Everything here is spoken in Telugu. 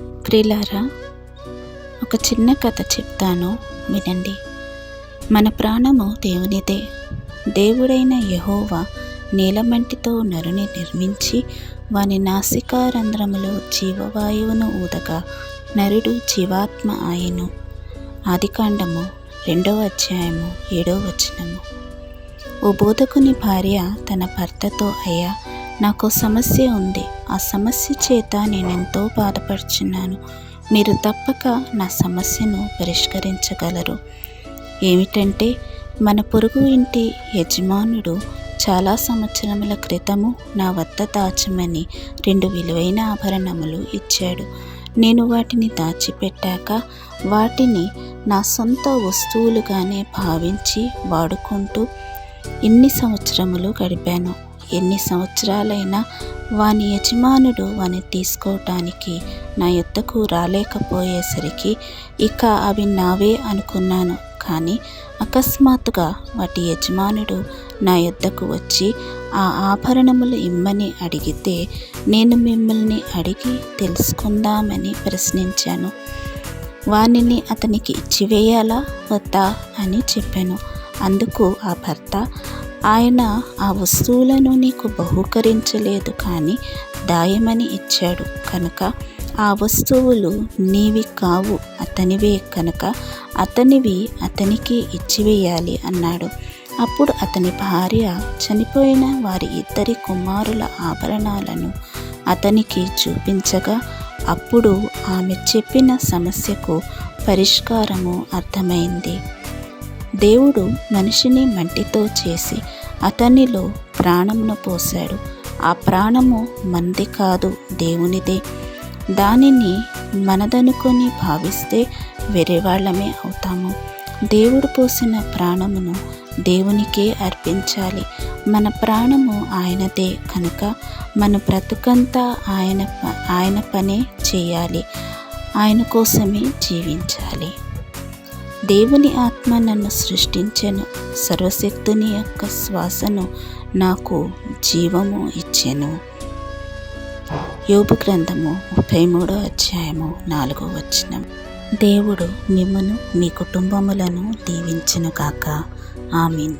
ప్రిలారా ఒక చిన్న కథ చెప్తాను వినండి. మన ప్రాణము దేవునిదే. దేవుడైన యహోవా నీలమంటితో నరుని నిర్మించి వాని నాసికారంధ్రములో జీవవాయువును ఊదగా నరుడు జీవాత్మ ఆయను. ఆదికాండము రెండవ అధ్యాయము ఏడవ వచనము. ఓ బోధకుని భార్య తన భర్తతో అయ్యా నాకు సమస్య ఉంది. ఆ సమస్య చేత నేనెంతో బాధపడుచున్నాను. మీరు తప్పక నా సమస్యను పరిష్కరించగలరు. ఏమిటంటే మన పొరుగు ఇంటి యజమానుడు చాలా సంవత్సరముల క్రితము నా వద్ద దాచమని రెండు విలువైన ఆభరణములు ఇచ్చాడు. నేను వాటిని దాచిపెట్టాక వాటిని నా సొంత వస్తువులుగానే భావించి వాడుకుంటూ ఇన్ని సంవత్సరములు గడిపాను. ఎన్ని సంవత్సరాలైనా వాని యజమానుడు వాని తీసుకోవటానికి నా యొద్దకు రాలేకపోయేసరికి ఇక అవి నావే అనుకున్నాను. కానీ అకస్మాత్తుగా వాటి యజమానుడు నా యొద్దకు వచ్చి ఆ ఆభరణములు ఇమ్మని అడిగితే నేను మిమ్మల్ని అడిగి తెలుసుకుందామని ప్రశ్నించాను. వానిని అతనికి ఇచ్చివేయాలా వద్దా అని చెప్పాను. అందుకు ఆ భర్త ఆయన ఆ వస్తువులను నీకు బహూకరించలేదు కానీ దాయమని ఇచ్చాడు. కనుక ఆ వస్తువులు నీవి కావు అతనివే. కనుక అతనివి అతనికి ఇచ్చివేయాలి అన్నాడు. అప్పుడు అతని భార్య చనిపోయిన వారి ఇద్దరి కుమారుల ఆభరణాలను అతనికి చూపించగా అప్పుడు ఆమె చెప్పిన సమస్యకు పరిష్కారము అర్థమైంది. దేవుడు మనిషిని మంటితో చేసి అతనిలో ప్రాణమును పోశాడు. ఆ ప్రాణము మంది కాదు దేవునిదే. దానిని మనదనుకొని భావిస్తే వేరే వాళ్ళమే అవుతాము. దేవుడు పోసిన ప్రాణమును దేవునికే అర్పించాలి. మన ప్రాణము ఆయనదే కనుక మన బ్రతుకంతా ఆయన ఆయన పనే చేయాలి. ఆయన కోసమే జీవించాలి. దేవుని ఆత్మ నన్ను సృష్టించెను. సర్వశక్తుని యొక్క శ్వాసను నాకు జీవము ఇచ్చెను. యోపు గ్రంథము ముప్పై మూడో అధ్యాయము నాలుగో వచనం. దేవుడు మిమ్మను మీ కుటుంబములను దీవించును కాక ఆమీన్.